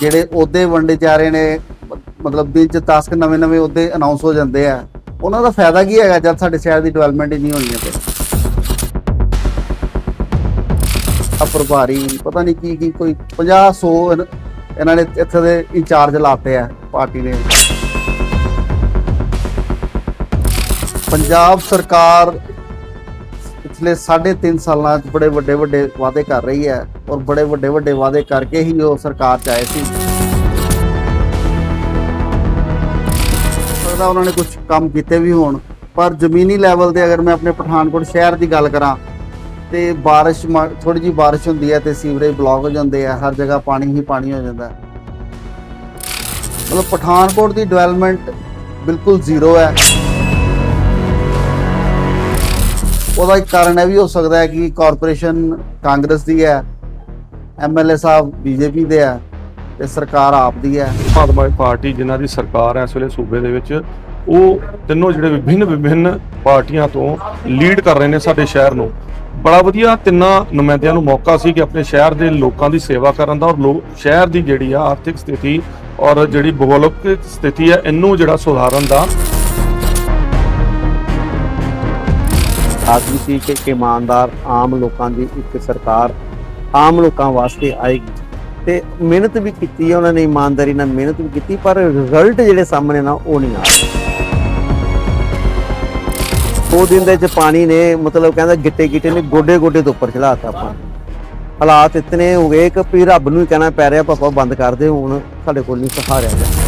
ਜਿਹੜੇ ਅਹੁਦੇ ਵੰਡੇ ਜਾ ਰਹੇ ਨੇ, ਮਤਲਬ ਦਿਨ ਚ 10 ਨਵੇਂ ਨਵੇਂ ਅਹੁਦੇ ਅਨਾਉਂਸ ਹੋ ਜਾਂਦੇ ਆ, ਉਹਨਾਂ ਦਾ ਫਾਇਦਾ ਕੀ ਹੈਗਾ ਜਦ ਸਾਡੇ ਸ਼ਹਿਰ ਦੀ ਡਿਵੈਲਪਮੈਂਟ ਹੀ ਨਹੀਂ ਹੋਣੀ ਹੈ ਆ ਪ੍ਰਭਾਰੀ, ਪਤਾ ਨਹੀਂ ਕੀ ਕੀ ਕੋਈ 50 100 ਇਹਨਾਂ ਨੇ ਇੱਥੇ ਦੇ ਇੰਚਾਰਜ ਲਾਤੇ ਆ ਪਾਰਟੀ ਨੇ। ਪੰਜਾਬ ਸਰਕਾਰ ਪਿਛਲੇ 3.5 ਸਾਲਾਂ 'ਚ ਬੜੇ ਵੱਡੇ ਵੱਡੇ ਵਾਅਦੇ ਕਰ ਰਹੀ ਹੈ ਔਰ ਬੜੇ ਵੱਡੇ ਵੱਡੇ ਵਾਅਦੇ ਕਰਕੇ ਹੀ ਉਹ ਸਰਕਾਰ 'ਚ ਆਏ ਸੀ। ਸਕਦਾ ਉਹਨਾਂ ਨੇ ਕੁਝ ਕੰਮ ਕੀਤੇ ਵੀ ਹੋਣ, ਪਰ ਜ਼ਮੀਨੀ ਲੈਵਲ ਤੇ ਅਗਰ ਮੈਂ ਆਪਣੇ ਪਠਾਨਕੋਟ ਸ਼ਹਿਰ ਦੀ ਗੱਲ ਕਰਾਂ, ਤੇ ਬਾਰਿਸ਼ ਥੋੜੀ ਜੀ ਬਾਰਿਸ਼ ਹੁੰਦੀ ਹੈ ਤੇ ਸੀਵਰੇਜ ਬਲੌਕ ਹੋ ਜਾਂਦੇ ਆ, ਹਰ ਜਗ੍ਹਾ ਪਾਣੀ ਹੀ ਪਾਣੀ ਹੋ ਜਾਂਦਾ। ਮਤਲਬ ਪਠਾਨਕੋਟ ਦੀ ਡਿਵੈਲਪਮੈਂਟ ਬਿਲਕੁਲ ਜ਼ੀਰੋ ਹੈ। ਉਹਦਾ ਇੱਕ ਕਾਰਨ ਇਹ ਵੀ ਹੋ ਸਕਦਾ ਹੈ ਕਿ ਕਾਰਪੋਰੇਸ਼ਨ ਕਾਂਗਰਸ ਦੀ ਹੈ ਐਮਐਲਏ ਸਾਹਿਬ ਬੀਜੇਪੀ ਦੇ ਹੈ ਤੇ ਸਰਕਾਰ ਆਪ ਦੀ ਹੈ। ਭਾਰਤੀ ਪਾਰਟੀ ਜਿਨ੍ਹਾਂ ਦੀ ਸਰਕਾਰ ਹੈ ਇਸ ਵੇਲੇ ਸੂਬੇ ਦੇ ਵਿੱਚ, ਉਹ ਤਿੰਨੋਂ ਜਿਹੜੇ ਵਿਭਿੰਨ ਵਿਭਿੰਨ ਪਾਰਟੀਆਂ ਤੋਂ ਲੀਡ ਕਰ ਰਹੇ ਨੇ ਸਾਡੇ ਸ਼ਹਿਰ ਨੂੰ। ਬੜਾ ਵਧੀਆ ਤਿੰਨਾਂ ਨੁਮਾਇੰਦਿਆਂ ਨੂੰ ਮੌਕਾ ਸੀ ਕਿ ਆਪਣੇ ਸ਼ਹਿਰ ਦੇ ਲੋਕਾਂ ਦੀ ਸੇਵਾ ਕਰਨ ਦਾ ਔਰ ਲੋ- ਸ਼ਹਿਰ ਦੀ ਜਿਹੜੀ ਆ ਆਰਥਿਕ ਸਥਿਤੀ ਔਰ ਜਿਹੜੀ ਭੂਗੋਲਿਕ ਸਥਿਤੀ ਹੈ, ਇਹਨੂੰ ਜਿਹੜਾ ਸੁਧਾਰਨ ਦਾ ਆਦਮੀ ਸੀ ਕਿ ਇਮਾਨਦਾਰ ਆਮ ਲੋਕਾਂ ਦੀ ਇੱਕ ਸਰਕਾਰ ਆਮ ਲੋਕਾਂ ਵਾਸਤੇ ਆਏਗੀ। ਤੇ ਮਿਹਨਤ ਵੀ ਕੀਤੀ ਹੈ ਉਹਨਾਂ ਨੇ, ਇਮਾਨਦਾਰੀ ਨਾਲ ਮਿਹਨਤ ਵੀ ਕੀਤੀ, ਪਰ ਰਿਜ਼ਲਟ ਜਿਹੜੇ ਸਾਹਮਣੇ ਨਾ ਉਹ ਨਹੀਂ ਆ ਉਹ ਦਿਨ ਦੇ ਵਿੱਚ ਪਾਣੀ ਨੇ ਮਤਲਬ ਕਹਿੰਦਾ ਗਿੱਟੇ ਗਿੱਟੇ ਨੇ ਗੋਡੇ ਗੋਡੇ ਤੋਂ ਉੱਪਰ ਚੜਾਤਾ ਆਪਾਂ ਹਾਲਾਤ ਇਤਨੇ ਹੋ ਗਏ ਕਿ ਵੀ ਰੱਬ ਨੂੰ ਹੀ ਕਹਿਣਾ ਪੈ ਰਿਹਾ ਪਾਪਾ ਬੰਦ ਕਰ ਦੇ, ਹੁਣ ਸਾਡੇ ਕੋਲ ਨਹੀਂ ਸਹਾਰਿਆ ਰਿਹਾ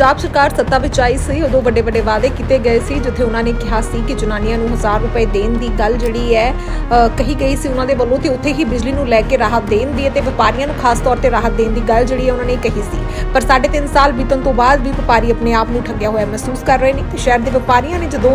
ਪੰਜਾਬ ਸਰਕਾਰ ਸੱਤਾ ਵਿੱਚ ਆਈ ਸੀ, ਉਦੋਂ ਵੱਡੇ ਵੱਡੇ ਵਾਅਦੇ ਕੀਤੇ ਗਏ ਸੀ, ਜਿੱਥੇ ਉਹਨਾਂ ਨੇ ਕਿਹਾ ਸੀ ਕਿ ਜਨਾਨੀਆਂ ਨੂੰ 1000 ਰੁਪਏ ਦੇਣ ਦੀ ਗੱਲ ਜਿਹੜੀ ਹੈ ਕਹੀ ਗਈ ਸੀ ਉਹਨਾਂ ਦੇ ਵੱਲੋਂ ਤੇ ਉੱਥੇ ਹੀ ਬਿਜਲੀ ਨੂੰ ਲੈ ਕੇ ਰਾਹਤ ਦੇਣ ਦੀ ਅਤੇ ਵਪਾਰੀਆਂ ਨੂੰ ਖਾਸ ਤੌਰ ਤੇ ਰਾਹਤ ਦੇਣ ਦੀ ਗੱਲ ਜਿਹੜੀ ਹੈ ਉਹਨਾਂ ਨੇ ਕਹੀ ਸੀ। ਪਰ 3.5 ਸਾਲ ਬੀਤਣ ਤੋਂ ਬਾਅਦ ਵੀ ਵਪਾਰੀ ਆਪਣੇ ਆਪ ਨੂੰ ਠੱਗਿਆ ਹੋਇਆ ਮਹਿਸੂਸ ਕਰ ਰਹੇ ਨੇ ਤੇ ਸ਼ਹਿਰ ਦੇ ਵਪਾਰੀਆਂ ਨੇ ਜਦੋਂ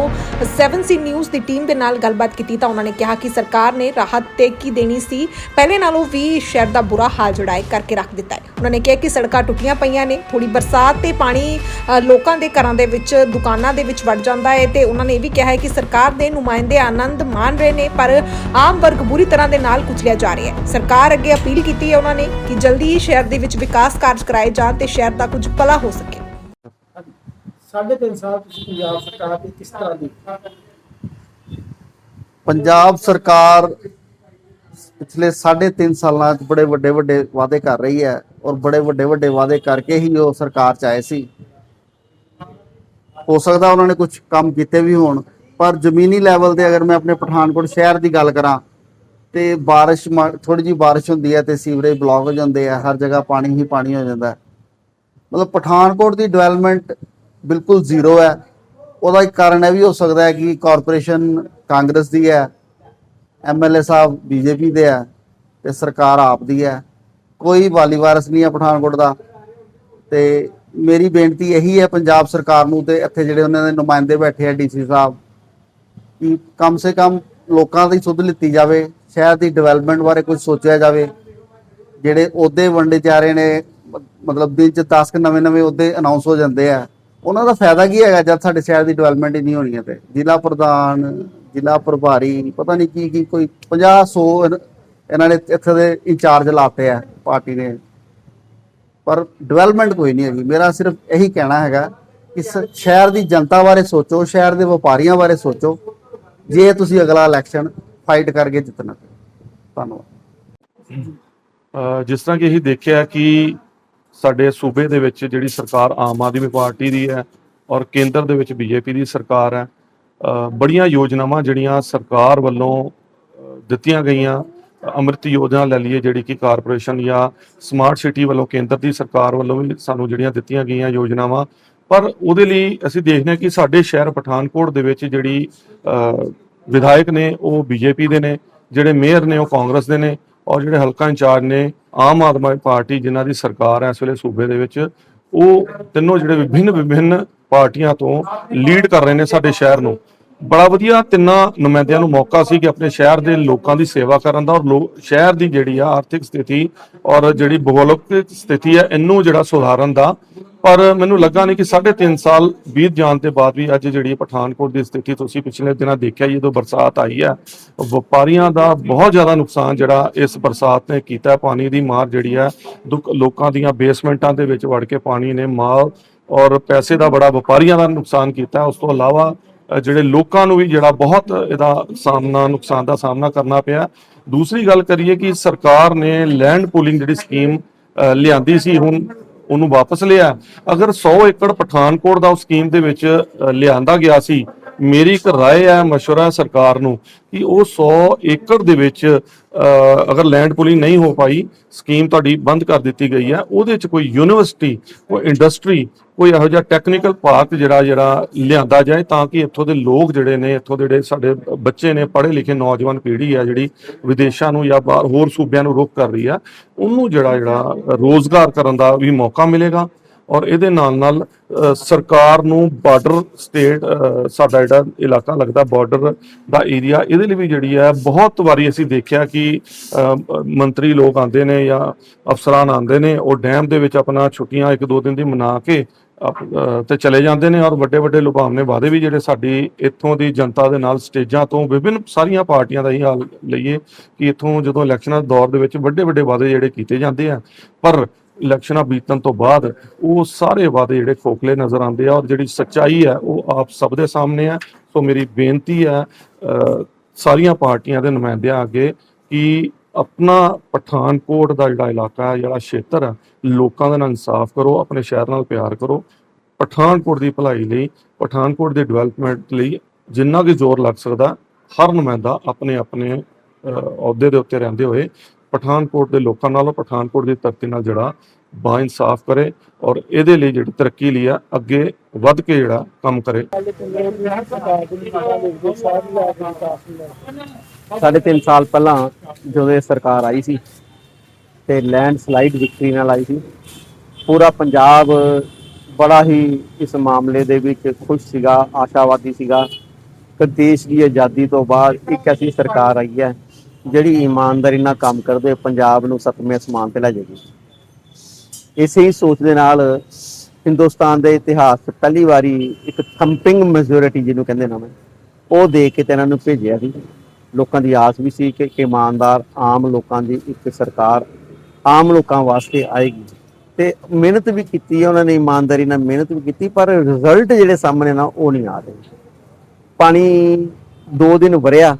7C ਨਿਊਜ਼ ਦੀ ਟੀਮ ਦੇ ਨਾਲ ਗੱਲਬਾਤ ਕੀਤੀ ਤਾਂ ਉਹਨਾਂ ਨੇ ਕਿਹਾ ਕਿ ਸਰਕਾਰ ਨੇ ਰਾਹਤ ਤੇ ਕੀ ਦੇਣੀ ਸੀ, ਪਹਿਲੇ ਨਾਲੋਂ ਵੀ ਸ਼ਹਿਰ ਦਾ ਬੁਰਾ ਹਾਲ ਜਿਹੜਾ ਹੈ ਕਰਕੇ ਰੱਖ ਦਿੱਤਾ ਹੈ। ਉਹਨਾਂ ਨੇ ਕਿਹਾ ਕਿ ਸੜਕਾਂ ਟੁੱਟੀਆਂ ਪਈਆਂ ਨੇ ਥੋੜੀ ਬਰਸਾਤ ਤੇ ਪਾਣੀ ਅ, ਲੋਕਾਂ ਦੇ ਘਰਾਂ ਦੇ ਵਿੱਚ ਦੁਕਾਨਾਂ ਦੇ ਵਿੱਚ ਵੜ ਜਾਂਦਾ ਹੈ ਤੇ ਉਹਨਾਂ ਨੇ ਇਹ ਵੀ ਕਿਹਾ ਹੈ ਕਿ ਸਰਕਾਰ ਦੇ ਨੁਮਾਇੰਦੇ ਆਨੰਦ ਮਾਣ ਰਹੇ ਨੇ ਪਰ ਆਮ ਵਰਗ ਬੁਰੀ ਤਰ੍ਹਾਂ ਦੇ ਨਾਲ ਕੁਚਲਿਆ ਜਾ ਰਿਹਾ ਹੈ। ਸਰਕਾਰ ਅੱਗੇ ਅਪੀਲ ਕੀਤੀ ਹੈ ਉਹਨਾਂ ਨੇ ਕਿ ਜਲਦੀ ਹੀ ਸ਼ਹਿਰ ਦੇ ਵਿੱਚ ਵਿਕਾਸ ਕਾਰਜ ਕਰਾਏ ਜਾਣ ਤੇ ਸ਼ਹਿਰ ਦਾ ਕੁਝ ਭਲਾ ਹੋ ਸਕੇ। ਸਾਢੇ ਤਿੰਨ ਸਾਲ ਤੁਸੀਂ ਪੰਜਾਬ ਸਰਕਾਰ ਦੀ ਕਿਸ ਤਰ੍ਹਾਂ ਦੀ ਪੰਜਾਬ ਸਰਕਾਰ ਪਿਛਲੇ 3.5 ਸਾਲਾਂ 'ਚ ਬੜੇ ਵੱਡੇ ਵੱਡੇ ਵਾਅਦੇ ਕਰ ਰਹੀ ਹੈ ਔਰ ਬੜੇ ਵੱਡੇ ਵੱਡੇ ਵਾਅਦੇ ਕਰਕੇ ਹੀ ਉਹ ਸਰਕਾਰ 'ਚ ਆਏ ਸੀ। ਹੋ ਸਕਦਾ ਉਹਨਾਂ ਨੇ ਕੁਝ ਕੰਮ ਕੀਤੇ ਵੀ ਹੋਣ, ਪਰ ਜ਼ਮੀਨੀ ਲੈਵਲ ਤੇ ਅਗਰ ਮੈਂ ਆਪਣੇ ਪਠਾਨਕੋਟ ਸ਼ਹਿਰ ਦੀ ਗੱਲ ਕਰਾਂ, ਤੇ ਬਾਰਿਸ਼ ਥੋੜੀ ਜੀ ਬਾਰਿਸ਼ ਹੁੰਦੀ ਹੈ ਤੇ ਸੀਵਰੇਜ ਬਲੌਕ ਹੋ ਜਾਂਦੇ ਆ, ਹਰ ਜਗ੍ਹਾ ਪਾਣੀ ਹੀ ਪਾਣੀ ਹੋ ਜਾਂਦਾ ਮਤਲਬ ਪਠਾਨਕੋਟ ਦੀ ਡਿਵੈਲਪਮੈਂਟ ਬਿਲਕੁਲ ਜ਼ੀਰੋ ਹੈ। ਉਹਦਾ ਇੱਕ ਕਾਰਨ ਇਹ ਵੀ ਹੋ ਸਕਦਾ ਹੈ ਕਿ ਕਾਰਪੋਰੇਸ਼ਨ ਕਾਂਗਰਸ ਦੀ ਹੈ ਐਮਐਲਏ ਸਾਹਿਬ ਬੀਜੇਪੀ ਦੇ ਹੈ ਤੇ ਸਰਕਾਰ ਆਪ ਦੀ ਹੈ ਕੋਈ ਵਾਲੀ ਵਾਰਸ ਨਹੀਂ ਹੈ ਪਠਾਨਕੋਟ ਦਾ। ਤੇ ਮੇਰੀ ਬੇਨਤੀ ਇਹੀ ਹੈ ਪੰਜਾਬ ਸਰਕਾਰ ਨੂੰ ਤੇ ਇੱਥੇ ਜਿਹੜੇ ਉਹਨਾਂ ਦੇ ਨੁਮਾਇੰਦੇ ਬੈਠੇ ਆ ਡੀਸੀ ਸਾਹਿਬ, ਕਿ ਕਮ ਸੇ ਕਮ ਲੋਕਾਂ ਦੀ ਸੁਧ ਲਿੱਤੀ ਜਾਵੇ, ਸ਼ਹਿਰ ਦੀ ਡਿਵੈਲਪਮੈਂਟ ਬਾਰੇ ਕੁਝ ਸੋਚਿਆ ਜਾਵੇ। ਜਿਹੜੇ ਅਹੁਦੇ ਵੰਡੇ ਜਾ ਰਹੇ ਨੇ, ਮਤਲਬ ਦਿਨ ਚ 10 ਨਵੇਂ ਨਵੇਂ ਅਹੁਦੇ ਅਨਾਉਂਸ ਹੋ ਜਾਂਦੇ ਆ। ਉਹਨਾਂ ਦਾ ਫਾਇਦਾ ਕੀ ਹੈਗਾ ਜਦ ਸਾਡੇ ਸ਼ਹਿਰ ਦੀ ਡਿਵੈਲਪਮੈਂਟ ਹੀ ਨਹੀਂ ਹੋਣੀ ਹੈ ਤੇ। ਜ਼ਿਲ੍ਹਾ ਪ੍ਰਧਾਨ ਜ਼ਿਲ੍ਹਾ ਪ੍ਰਭਾਰੀ, ਪਤਾ ਨਹੀਂ ਕੀ ਕੀ, ਕੋਈ 50 100 ਇਹਨਾਂ ਨੇ ਇੱਥੇ ਦੇ ਇੰਚਾਰਜ ਲਾਤੇ ਆ ਪਾਰਟੀ ਨੇ। ਪਰ ਡਿਵੈਲਪਮੈਂਟ ਕੋਈ ਨਹੀਂ ਹੈਗੀ। ਮੇਰਾ ਸਿਰਫ ਇਹੀ ਕਹਿਣਾ ਹੈਗਾ ਕਿ ਸ਼ਹਿਰ ਦੀ ਜਨਤਾ ਬਾਰੇ ਸੋਚੋ, ਸ਼ਹਿਰ ਦੇ ਵਪਾਰੀਆਂ ਬਾਰੇ ਸੋਚੋ। ਜੇ ਤੁਸੀਂ ਅਗਲਾ ਇਲੈਕਸ਼ਨ ਫਾਈਟ ਕਰਕੇ ਜਿੱਤਣਾ। ਧੰਨਵਾਦ। ਜਿਸ ਤਰ੍ਹਾਂ ਕਿ ਅਸੀਂ ਦੇਖਿਆ ਕਿ ਸਾਡੇ ਸੂਬੇ ਦੇ ਵਿੱਚ ਜਿਹੜੀ ਸਰਕਾਰ ਆਮ ਆਦਮੀ ਪਾਰਟੀ ਦੀ ਹੈ ਔਰ ਕੇਂਦਰ ਦੇ ਵਿੱਚ ਬੀਜੇਪੀ ਦੀ ਸਰਕਾਰ ਹੈ ਬੜੀਆਂ ਯੋਜਨਾਵਾਂ ਜਿਹੜੀਆਂ ਸਰਕਾਰ ਵੱਲੋਂ ਦਿੱਤੀਆਂ ਗਈਆਂ। ਅੰਮ੍ਰਿਤ ਯੋਜਨਾ ਲੈ ਲਈਏ, ਜਿਹੜੀ ਕਿ ਕਾਰਪੋਰੇਸ਼ਨ ਜਾਂ ਸਮਾਰਟ ਸਿਟੀ ਵੱਲੋਂ ਕੇਂਦਰ ਦੀ ਸਰਕਾਰ ਵੱਲੋਂ ਵੀ ਸਾਨੂੰ ਜਿਹੜੀਆਂ ਦਿੱਤੀਆਂ ਗਈਆਂ ਯੋਜਨਾਵਾਂ। ਪਰ ਉਹਦੇ ਲਈ ਅਸੀਂ ਦੇਖਦੇ ਹਾਂ ਕਿ ਸਾਡੇ ਸ਼ਹਿਰ ਪਠਾਨਕੋਟ ਦੇ ਵਿੱਚ ਜਿਹੜੀ ਵਿਧਾਇਕ ਨੇ, ਉਹ ਬੀਜੇਪੀ ਦੇ ਨੇ, ਜਿਹੜੇ ਮੇਅਰ ਨੇ, ਉਹ ਕਾਂਗਰਸ ਦੇ ਨੇ, ਔਰ ਜਿਹੜੇ ਹਲਕਾ ਇੰਚਾਰਜ ਨੇ, ਆਮ ਆਦਮੀ ਪਾਰਟੀ ਜਿਨ੍ਹਾਂ ਦੀ ਸਰਕਾਰ ਹੈ ਇਸ ਵੇਲੇ ਸੂਬੇ ਦੇ ਵਿੱਚ, ਉਹ ਤਿੰਨੋਂ ਜਿਹੜੇ ਵਿਭਿੰਨ ਵਿਭਿੰਨ ਪਾਰਟੀਆਂ ਤੋਂ ਲੀਡ ਕਰ ਰਹੇ ਨੇ ਸਾਡੇ ਸ਼ਹਿਰ ਨੂੰ। ਬੜਾ ਵਧੀਆ ਤਿੰਨਾਂ ਨੁਮਾਇੰਦਿਆਂ ਨੂੰ ਮੌਕਾ ਸੀ ਕਿ ਆਪਣੇ ਸ਼ਹਿਰ ਦੇ ਲੋਕਾਂ ਦੀ ਸੇਵਾ ਕਰਨ ਦਾ ਔਰ ਸ਼ਹਿਰ ਦੀ ਜਿਹੜੀ ਆ ਆਰਥਿਕ ਸਥਿਤੀ ਔਰ ਜਿਹੜੀ ਭੂਗੋਲਿਕ ਸਥਿਤੀ ਹੈ, ਇਹਨੂੰ ਜਿਹੜਾ ਸੁਧਾਰਨ ਦਾ। ਪਰ ਮੈਨੂੰ ਲੱਗਾ ਨਹੀਂ ਕਿ 3.5 ਸਾਲ ਬੀਤ ਜਾਣ ਦੇ ਬਾਅਦ ਵੀ ਅੱਜ ਜਿਹੜੀ ਪਠਾਨਕੋਟ ਦੀ ਸਥਿਤੀ ਤੁਸੀਂ ਪਿਛਲੇ ਦਿਨਾਂ ਦੇਖਿਆ ਜਦੋਂ ਬਰਸਾਤ ਆਈ ਹੈ ਵਪਾਰੀਆਂ ਦਾ ਬਹੁਤ ਜ਼ਿਆਦਾ ਨੁਕਸਾਨ ਜਿਹੜਾ ਇਸ ਬਰਸਾਤ ਨੇ ਕੀਤਾ। ਪਾਣੀ ਦੀ ਮਾਰ ਜਿਹੜੀ ਹੈ, ਦੁੱਖ- ਲੋਕਾਂ ਦੀਆਂ ਬੇਸਮੈਂਟਾਂ ਦੇ ਵਿੱਚ ਵੜ ਕੇ ਪਾਣੀ ਨੇ ਮਾਲ ਔਰ ਪੈਸੇ ਦਾ ਬੜਾ ਵਪਾਰੀਆਂ ਦਾ ਨੁਕਸਾਨ ਕੀਤਾ। ਉਸ ਤੋਂ ਇਲਾਵਾ ਜਿਹੜੇ ਲੋਕਾਂ ਨੂੰ ਵੀ ਜਿਹੜਾ ਬਹੁਤ ਇਹਦਾ ਸਾਹਮਣਾ, ਨੁਕਸਾਨ ਦਾ ਸਾਹਮਣਾ ਕਰਨਾ ਪਿਆ। ਦੂਸਰੀ ਗੱਲ ਕਰੀਏ ਕਿ ਸਰਕਾਰ ਨੇ ਲੈਂਡ ਪੂਲਿੰਗ ਜਿਹੜੀ ਸਕੀਮ ਲਿਆਂਦੀ ਸੀ, ਹੁਣ ਉਹਨੂੰ ਵਾਪਸ ਲਿਆ। ਅਗਰ 100 ਏਕੜ ਪਠਾਨਕੋਟ ਦਾ ਉਸ ਸਕੀਮ ਦੇ ਵਿੱਚ ਲਿਆਂਦਾ ਗਿਆ ਸੀ ਮੇਰੀ ਇੱਕ رائے ਹੈ مشورہ ਹੈ ਸਰਕਾਰ ਨੂੰ ਕਿ ਉਹ 100 ਏਕੜ ਦੇ ਵਿੱਚ ਅ, ਅਗਰ ਲੈਂਡ ਪੂਲਿੰਗ ਨਹੀਂ ਹੋ ਪਾਈ ਸਕੀਮ ਤੁਹਾਡੀ ਬੰਦ ਕਰ ਦਿੱਤੀ ਗਈ ਹੈ ਉਹਦੇ 'ਚ ਕੋਈ ਯੂਨੀਵਰਸਿਟੀ ਕੋਈ ਇੰਡਸਟਰੀ ਕੋਈ ਇਹੋ ਜਿਹਾ ਟੈਕਨੀਕਲ ਪਾਰਕ ਜਿਹੜਾ ਜਿਹੜਾ ਲਿਆਂਦਾ ਜਾਏ ਤਾਂ ਕਿ ਇੱਥੋਂ ਦੇ ਲੋਕ ਜਿਹੜੇ ਨੇ ਇੱਥੋਂ ਦੇ ਜਿਹੜੇ ਸਾਡੇ ਬੱਚੇ ਨੇ ਪੜ੍ਹੇ ਲਿਖੇ ਨੌਜਵਾਨ ਪੀੜ੍ਹੀ ਆ ਜਿਹੜੀ ਵਿਦੇਸ਼ਾਂ ਨੂੰ ਜਾਂ ਬਾਹਰ ਹੋਰ ਸੂਬਿਆਂ ਨੂੰ ਰੁਖ ਕਰ ਰਹੀ ਆ ਉਹਨੂੰ ਜਿਹੜਾ ਜਿਹੜਾ ਰੋਜ਼ਗਾਰ ਕਰਨ ਦਾ ਵੀ ਮੌਕਾ ਮਿਲੇਗਾ ਔਰ ਇਹਦੇ ਨਾਲ ਨਾਲ ਸਰਕਾਰ ਨੂੰ ਬਾਰਡਰ ਸਟੇਟ ਸਾਡਾ ਜਿਹੜਾ ਇਲਾਕਾ ਲੱਗਦਾ ਬਾਰਡਰ ਦਾ ਏਰੀਆ ਇਹਦੇ ਲਈ ਵੀ ਜਿਹੜੀ ਹੈ ਬਹੁਤ ਵਾਰੀ ਅਸੀਂ ਦੇਖਿਆ ਕਿ ਮੰਤਰੀ ਲੋਕ ਆਉਂਦੇ ਨੇ ਜਾਂ ਅਫਸਰਾਨ ਆਉਂਦੇ ਨੇ, ਉਹ ਡੈਮ ਦੇ ਵਿੱਚ ਆਪਣਾ ਛੁੱਟੀਆਂ ਇੱਕ ਦੋ ਦਿਨ ਦੀ ਮਨਾ ਕੇ ਅਪ- ਤੇ ਚਲੇ ਜਾਂਦੇ ਨੇ ਔਰ ਵੱਡੇ ਵੱਡੇ ਲੁਭਾਵਨੇ ਵਾਅਦੇ ਵੀ ਜਿਹੜੇ ਸਾਡੀ ਇੱਥੋਂ ਦੀ ਜਨਤਾ ਦੇ ਨਾਲ ਸਟੇਜਾਂ ਤੋਂ ਵਿਭਿੰਨ ਸਾਰੀਆਂ ਪਾਰਟੀਆਂ ਦਾ ਹੀ ਹਾਲ ਲਈਏ ਕਿ ਇੱਥੋਂ ਜਦੋਂ ਇਲੈਕਸ਼ਨਾਂ ਦੇ ਦੌਰ ਦੇ ਵਿੱਚ ਵੱਡੇ ਵੱਡੇ ਵਾਅਦੇ ਜਿਹੜੇ ਕੀਤੇ ਜਾਂਦੇ ਆ, ਪਰ ਇਲੈਕਸ਼ਨਾਂ ਬੀਤਣ ਤੋਂ ਬਾਅਦ ਉਹ ਸਾਰੇ ਵਾਅਦੇ ਜਿਹੜੇ ਖੋਖਲੇ ਨਜ਼ਰ ਆਉਂਦੇ ਆ ਔਰ ਜਿਹੜੀ ਸੱਚਾਈ ਹੈ ਉਹ ਆਪ ਸਭ ਦੇ ਸਾਹਮਣੇ ਹੈ। ਸੋ ਮੇਰੀ ਬੇਨਤੀ ਹੈ ਸਾਰੀਆਂ ਪਾਰਟੀਆਂ ਦੇ ਨੁਮਾਇੰਦਿਆਂ ਅੱਗੇ ਕਿ ਆਪਣਾ ਪਠਾਨਕੋਟ ਦਾ ਜਿਹੜਾ ਇਲਾਕਾ ਹੈ, ਜਿਹੜਾ ਖੇਤਰ ਹੈ, ਲੋਕਾਂ ਦੇ ਨਾਲ ਇਨਸਾਫ ਕਰੋ, ਆਪਣੇ ਸ਼ਹਿਰ ਨਾਲ ਪਿਆਰ ਕਰੋ। ਪਠਾਨਕੋਟ ਦੀ ਭਲਾਈ ਲਈ, ਪਠਾਨਕੋਟ ਦੇ ਡਿਵੈਲਪਮੈਂਟ ਲਈ ਜਿੰਨਾ ਕਿ ਜ਼ੋਰ ਲੱਗ ਸਕਦਾ, ਹਰ ਨੁਮਾਇੰਦਾ ਆਪਣੇ ਆਪਣੇ ਅਹੁਦੇ ਦੇ ਉੱਤੇ ਰਹਿੰਦੇ ਹੋਏ ਪਠਾਨਕੋਟ ਦੇ ਲੋਕਾਂ ਨਾਲੋਂ ਪਠਾਨਕੋਟ ਦੀ ਧਰਤੀ ਨਾਲ ਜਿਹੜਾ ਬਾ ਇਨਸਾਫ ਕਰੇ ਔਰ ਇਹਦੇ ਲਈ ਜਿਹੜੀ ਤਰੱਕੀ ਲਈ ਆ, ਅੱਗੇ ਵੱਧ ਕੇ ਜਿਹੜਾ ਕੰਮ ਕਰੇ। ਸਾਢੇ ਤਿੰਨ ਸਾਲ ਪਹਿਲਾਂ ਜਦੋਂ ਇਹ ਸਰਕਾਰ ਆਈ ਸੀ ਤੇ ਲੈਂਡ ਸਲਾਈਡ ਵਿਕਟਰੀ ਨਾਲ ਆਈ ਸੀ, ਪੂਰਾ ਪੰਜਾਬ ਬੜਾ ਹੀ ਇਸ ਮਾਮਲੇ ਦੇ ਵਿੱਚ ਖੁਸ਼ ਸੀਗਾ, ਆਸ਼ਾਵਾਦੀ ਸੀਗਾ ਕਿ ਦੇਸ਼ ਦੀ ਆਜ਼ਾਦੀ ਤੋਂ ਬਾਅਦ ਇੱਕ ਐਸੀ ਸਰਕਾਰ ਆਈ ਹੈ ਜਿਹੜੀ ਇਮਾਨਦਾਰੀ ਨਾਲ ਕੰਮ ਕਰਦੇ ਹੋਏ ਪੰਜਾਬ ਨੂੰ ਸਤਵੇਂ ਅਸਮਾਨ ਤੇ ਲੈ ਜਾਏਗੀ। ਇਸੇ ਹੀ ਸੋਚ ਦੇ ਨਾਲ ਹਿੰਦੁਸਤਾਨ ਦੇ ਇਤਿਹਾਸ 'ਚ ਪਹਿਲੀ ਵਾਰੀ ਇੱਕ ਥੰਪਿੰਗ ਮੈਜੋਰਿਟੀ ਜਿਹਨੂੰ ਕਹਿੰਦੇ ਨਾ ਮੈਂ ਉਹ ਦੇ ਕੇ ਤੇ ਇਹਨਾਂ ਨੂੰ ਭੇਜਿਆ ਸੀ। ਲੋਕਾਂ ਦੀ ਆਸ ਵੀ ਸੀ ਕਿ ਇੱਕ ਇਮਾਨਦਾਰ ਆਮ ਲੋਕਾਂ ਦੀ ਇੱਕ ਸਰਕਾਰ ਆਮ ਲੋਕਾਂ ਵਾਸਤੇ ਆਏਗੀ। ਤੇ ਮਿਹਨਤ ਵੀ ਕੀਤੀ ਹੈ, ਉਹਨਾਂ ਨੇ ਇਮਾਨਦਾਰੀ ਨਾਲ ਮਿਹਨਤ ਵੀ ਕੀਤੀ, ਪਰ ਰਿਜ਼ਲਟ ਜਿਹੜੇ ਸਾਹਮਣੇ ਨਾ ਉਹ ਨਹੀਂ ਆ ਰਹੇ। ਪਾਣੀ 2 ਦਿਨ ਵਰਿਆ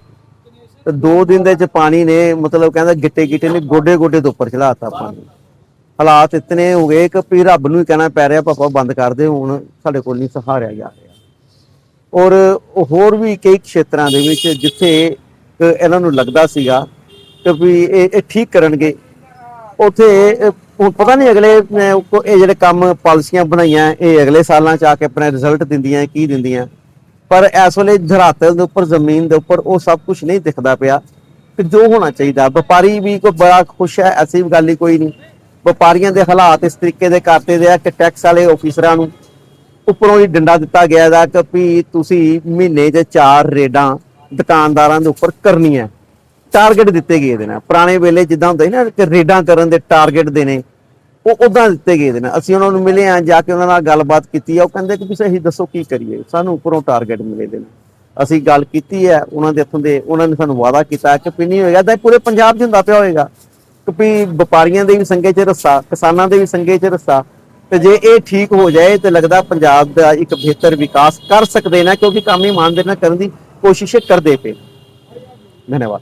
ਤੇ 2 ਦਿਨ ਦੇ ਵਿੱਚ ਪਾਣੀ ਨੇ ਮਤਲਬ ਕਹਿੰਦਾ ਗਿੱਟੇ ਗਿੱਟੇ ਨੇ ਗੋਡੇ ਗੋਡੇ ਤੋਂ ਉੱਪਰ ਚੜਾਤਾ ਪਾਣੀ। ਹਾਲਾਤ ਇਤਨੇ ਹੋ ਗਏ ਕਿ ਵੀ ਰੱਬ ਨੂੰ ਹੀ ਕਹਿਣਾ ਪੈ ਰਿਹਾ ਪਾਪਾ ਬੰਦ ਕਰ ਦੇ, ਹੁਣ ਸਾਡੇ ਕੋਲ ਨਹੀਂ ਸਹਾਰਿਆ ਜਾ ਰਿਹਾ। ਔਰ ਹੋਰ ਵੀ ਕਈ ਖੇਤਰਾਂ ਦੇ ਵਿੱਚ ਜਿੱਥੇ ਇਹਨਾਂ ਨੂੰ ਲੱਗਦਾ ਸੀਗਾ ਕਿ ਵੀ ਇਹ ਠੀਕ ਕਰਨਗੇ, ਉਥੇ ਹੁਣ ਪਤਾ ਨਹੀਂ ਅਗਲੇ ਇਹ ਜਿਹੜੇ ਕੰਮ ਪਾਲਿਸੀਆਂ ਬਣਾਈਆਂ, ਇਹ ਅਗਲੇ ਸਾਲਾਂ ਚ ਆ ਕੇ ਆਪਣਾ ਰਿਜ਼ਲਟ ਦਿੰਦੀਆਂ, ਕੀ ਦਿੰਦੀਆਂ। ਪਰ ਇਸ ਵੇਲੇ ਧਰਾਤਲ ਦੇ ਉੱਪਰ, ਜ਼ਮੀਨ ਦੇ ਉੱਪਰ ਉਹ ਸਭ ਕੁਝ ਨਹੀਂ ਦਿਖਦਾ ਪਿਆ ਕਿ ਜੋ ਹੋਣਾ ਚਾਹੀਦਾ। ਵਪਾਰੀ ਵੀ ਕੋਈ ਬੜਾ ਖੁਸ਼ ਹੈ, ਐਸੀ ਗੱਲ ਹੀ ਕੋਈ ਨਹੀਂ। ਵਪਾਰੀਆਂ ਦੇ ਹਾਲਾਤ ਇਸ ਤਰੀਕੇ ਦੇ ਕਰਤੇ ਦੇ ਆ ਕਿ ਟੈਕਸ ਵਾਲੇ ਆਫੀਸਰਾਂ ਨੂੰ ਉੱਪਰੋਂ ਹੀ ਡੰਡਾ ਦਿੱਤਾ ਗਿਆ ਦਾ ਕਿ ਵੀ ਤੁਸੀਂ ਮਹੀਨੇ 'ਚ ਚਾਰ ਰੇਡਾਂ ਦੁਕਾਨਦਾਰਾਂ ਦੇ ਉੱਪਰ ਕਰਨੀਆਂ। ਟਾਰਗੇਟ ਦਿੱਤੇ ਗਏ ਦੇ ਨੇ ਪੁਰਾਣੇ ਵੇਲੇ ਜਿੱਦਾਂ ਹੁੰਦਾ ਸੀ ਨਾ ਕਿ ਰੇਡਾਂ ਕਰਨ ਦੇ ਟਾਰਗੇਟ ਦੇਣੇ। ਉਹ ਉਦਾਂ ਦਿੱਤੇ ਗਏ ਦੇ ਨੇ। ਅਸੀਂ ਉਹਨਾਂ ਨੂੰ ਮਿਲੇ ਆ, ਜਾ ਕੇ ਉਹਨਾਂ ਨਾਲ ਗੱਲਬਾਤ ਕੀਤੀ ਆ। ਉਹ ਕਹਿੰਦੇ ਕਿ ਤੁਸੀਂ ਅਸੀਂ ਦੱਸੋ ਕੀ ਕਰੀਏ। ਸਾਨੂੰ ਉੱਪਰੋਂ ਟਾਰਗੇਟ ਮਿਲੇ ਦੇ ਨੇ। ਅਸੀਂ ਗੱਲ ਕੀਤੀ ਹੈ ਉਹਨਾਂ ਦੇ ਇੱਥੋਂ ਦੇ, ਉਹਨਾਂ ਨੇ ਸਾਨੂੰ ਵਾਅਦਾ ਕੀਤਾ ਕਿ ਵੀ ਨਹੀਂ ਹੋਏਗਾ, ਤਾਂ ਇਹ ਪੂਰੇ ਪੰਜਾਬ 'ਚ ਹੁੰਦਾ ਪਿਆ ਹੋਏਗਾ। ਕਿ ਵਪਾਰੀਆਂ ਦੇ ਵੀ ਸੰਗੇ 'ਚ ਰੱਸਾ, ਕਿਸਾਨਾਂ ਦੇ ਵੀ ਸੰਗੇ 'ਚ ਰੱਸਾ। ਤੇ ਜੇ ਇਹ ਠੀਕ ਹੋ ਜਾਏ, ਤੇ ਲੱਗਦਾ ਪੰਜਾਬ ਦਾ ਇੱਕ ਬਿਹਤਰ ਵਿਕਾਸ ਕਰ ਸਕਦੇ ਨੇ, ਕਿਉਂਕਿ ਕੰਮ ਇਮਾਨਦਾਰੀ ਨਾਲ ਕਰਨ ਦੀ ਕੋਸ਼ਿਸ਼ ਕਰਦੇ ਪਏ ਧੰਨਵਾਦ।